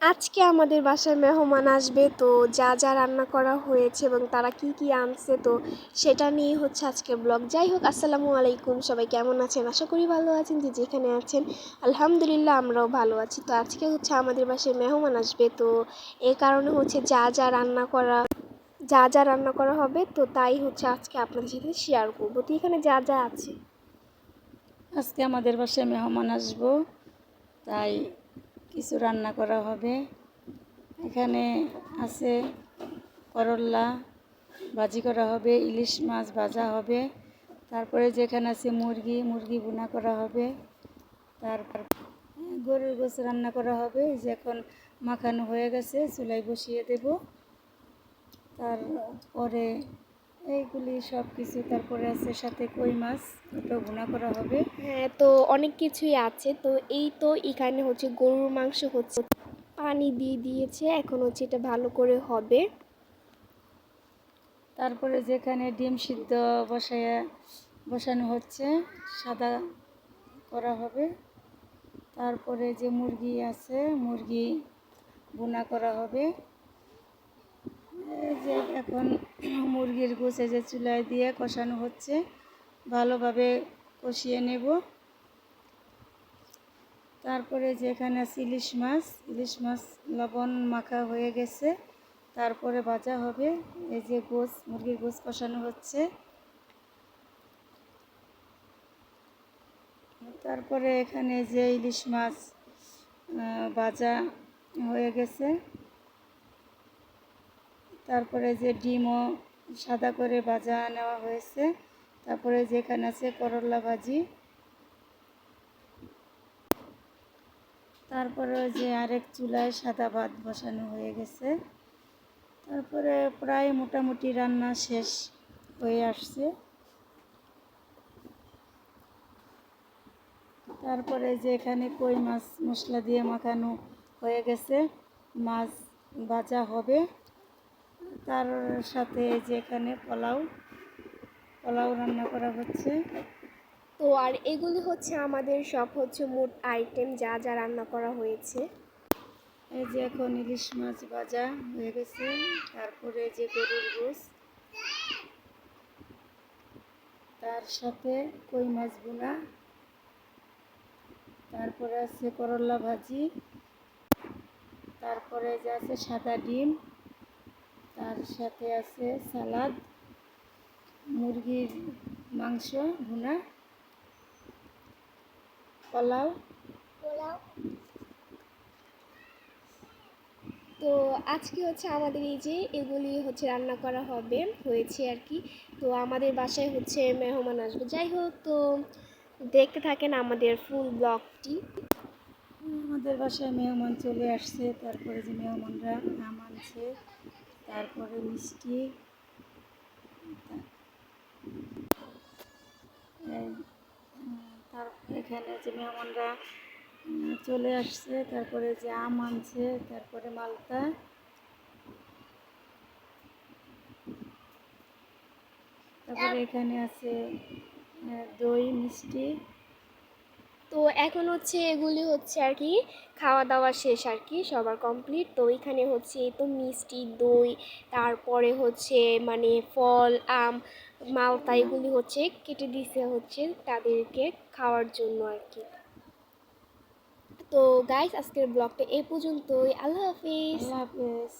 আজকে আমাদের বাসায় মেহমান আসবে, তো যা যা রান্না করা হয়েছে এবং তারা কি কি আনছে, তো সেটা নিয়ে হচ্ছে আজকে ব্লগ যাই হোক, আসসালামু আলাইকুম। সবাই কেমন আছেন? আশা করি ভালো আছেন যে যেখানে আছেন। আলহামদুলিল্লাহ, আমরাও ভালো আছি। তো আজকে হচ্ছে আমাদের বাসায় মেহমান আসবে, তো এ কারণে হচ্ছে যা যা রান্না করা, যা যা রান্না করা হবে, তো তাই হচ্ছে আজকে আপনাদের সাথে শেয়ার করব। তো এখানে যা যা আছে। আজকে আমাদের বাসায় মেহমান আসব, তাই কিছু রান্না করা হবে। এখানে আছে করল্লা ভাজি করা হবে, ইলিশ মাছ ভাজা হবে। তারপরে যেখানে আছে মুরগি মুরগি ভুনা করা হবে। তারপর গরুর গোস রান্না করা হবে। যে এখন মাখানো হয়ে গেছে চুলাই বসিয়ে দেব। তারপরে এইগুলি সব কিছু তারপরে আছে সাথে কই মাছ ওটা ভুনা করা হবে। হ্যাঁ তো অনেক কিছুই আছে। তো এই তো এখানে হচ্ছে গরুর মাংস হচ্ছে। পানি দিয়ে দিয়েছে এখন হচ্ছে এটা ভালো করে হবে। তারপরে যেখানে ডিম সিদ্ধ বসায় বসানো হচ্ছে সাদা করা হবে। তারপরে যে মুরগি আছে মুরগি বোনা করা হবে। যে এখন মুরগির গোছে যে চুলায় দিয়ে কষানো হচ্ছে, ভালোভাবে কষিয়ে নেব। তারপরে যেখানে আছে ইলিশ মাছ ইলিশ মাছ লবণ মাখা হয়ে গেছে। তারপরে ভাজা হবে, এই যে গোস মুরগির গোস কষানো হচ্ছে। তারপরে এখানে যে ইলিশ মাছ ভাজা হয়ে গেছে। তারপরে যে ডিমও সাদা করে ভাজা নেওয়া হয়েছে। তারপরে যেখানে আছে করলা ভাজি। তারপরে যে আরেক চুলায় সাদা ভাত বসানো হয়ে গেছে। তারপরে প্রায় মোটামুটি রান্না শেষ হয়ে আসছে। তারপরে যে এখানে কই মাছ মশলা দিয়ে মাখানো হয়ে গেছে, মাছ ভাজা হবে। তার সাথে এই যে এখানে পোলাও পোলাও রান্না করা হচ্ছে। তো আর এগুলি হচ্ছে আমাদের সব হচ্ছে মোট আইটেম যা যা রান্না করা হয়েছে। এই যে এখন ইলিশ মাছ ভাজা হয়ে গেছে তারপরে যে গরুর গোস তার সাথে কই মাছ বোনা তারপরে আছে করলা ভাজি। তারপরে যে আছে সাদা ডিম। তার সাথে আছে সালাদ মুরগির মাংস ভুনা পোলাও। পোলাও তো আজকে হচ্ছে আমাদের এই যে এগুলি হচ্ছে রান্না করা হবে হয়েছে আর কি। তো আমাদের বাসায় হচ্ছে মেহমান আসবে। যাই হোক তো দেখতে থাকেন আমাদের ফুল ব্লগটি আমাদের বাসায় মেহমান চলে আসছে তারপরে যে মেহমানরা আম আনছে তারপরে মিষ্টি। এখানে যে মেহমানরা চলে আসছে, তারপরে যে আম আনছে, তারপরে মালটা। তারপরে এখানে আছে দই, মিষ্টি। তো এখন হচ্ছে এগুলি হচ্ছে আর কি খাওয়া দাওয়া শেষ আর কি, সবার কমপ্লিট তো এখানে হচ্ছে তো মিষ্টি, দই, তারপরে হচ্ছে মানে ফল, আম, মালতা এগুলি হচ্ছে কেটে দিতে হচ্ছে তাদেরকে খাওয়ার জন্য আর কি। তো গাইস আজকের ব্লগটা এই পর্যন্তই। আল্লাহ হাফিজ। আল্লাহ হাফেজ।